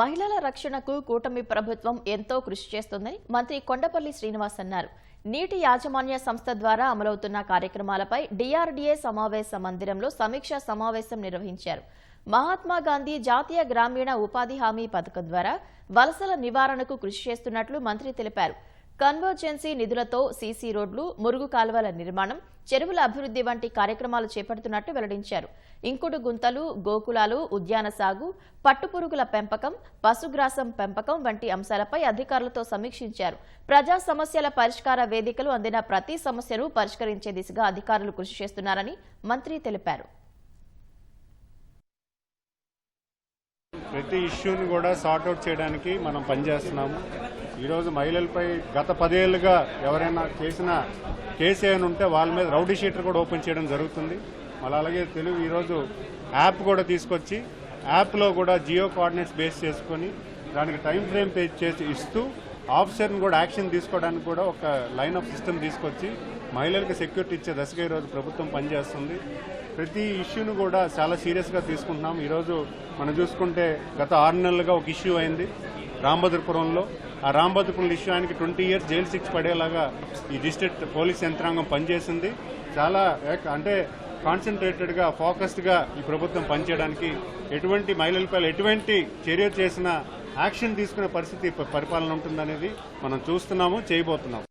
మహిళల రక్షణకు కూటమి ప్రభుత్వం ఎంతో కృషి చేస్తోందని మంత్రి కొండపల్లి శ్రీనివాస్ అన్నారు. నీటి యాజమాన్య సంస్థ ద్వారా అమలవుతున్న కార్యక్రమాలపై డిఆర్డీఏ సమావేశ మందిరంలో సమీక్షా సమావేశం నిర్వహించారు. మహాత్మా గాంధీ జాతీయ గ్రామీణ ఉపాధి హామీ పథకం ద్వారా వలసల నివారణకు కృషి చేస్తున్నట్లు మంత్రి తెలిపారు. కన్వర్జెన్సీ నిధులతో సీసీ రోడ్లు మురుగు కాలువల నిర్మాణం చెరువుల అభివృద్ధి వంటి కార్యక్రమాలు చేపడుతున్నట్టు వెల్లడించారు. ఇంకుడు గుంతలు గోకులాలు ఉద్యాన సాగు పట్టుపురుగుల పెంపకం పశుగ్రాసం పెంపకం వంటి అంశాలపై అధికారులతో సమీక్షించారు. ప్రజా సమస్యల పరిష్కార వేదికలు అందిన ప్రతి సమస్యను పరిష్కరించే దిశగా అధికారులు కృషి చేస్తున్నారని మంత్రి తెలిపారు. ప్రతి ఇష్యూని కూడా సార్ట్అవుట్ చేయడానికి మనం పనిచేస్తున్నాము. ఈరోజు మహిళలపై గత పదేళ్ళుగా ఎవరైనా చేసిన కేసు ఏమైనా ఉంటే వాళ్ళ మీద రౌడీ షీటర్ కూడా ఓపెన్ చేయడం జరుగుతుంది. మళ్ళీ అలాగే తెలుగు ఈరోజు యాప్ కూడా తీసుకొచ్చి యాప్లో కూడా జియో కోఆర్డినేట్స్ బేస్ చేసుకొని దానికి టైం ఫ్రేమ్ పే చేసి ఇస్తూ ఆఫీసర్ని కూడా యాక్షన్ తీసుకోవడానికి కూడా ఒక లైన్ ఆఫ్ సిస్టమ్ తీసుకొచ్చి మహిళలకు సెక్యూరిటీ ఇచ్చే దశగా ఈరోజు ప్రభుత్వం పనిచేస్తుంది. ప్రతి ఇష్యూను కూడా చాలా సీరియస్గా తీసుకుంటున్నాం. ఈరోజు మనం చూసుకుంటే గత ఆరు నెలలుగా ఒక ఇష్యూ అయింది రాంబద్రపురంలో. ఆ రాంబద్రపురం ఇష్యూ ఆయనకి ట్వంటీ ఇయర్స్ జైలు శిక్ష పడేలాగా ఈ డిస్ట్రిక్ట్ పోలీస్ యంత్రాంగం పనిచేసింది. చాలా అంటే కాన్సన్ట్రేటెడ్గా ఫోకస్డ్గా ఈ ప్రభుత్వం పనిచేయడానికి ఎటువంటి మహిళలపై ఎటువంటి చర్య చేసినా యాక్షన్ తీసుకునే పరిస్థితి పరిపాలన ఉంటుందనేది మనం చూస్తున్నాము చేయబోతున్నాం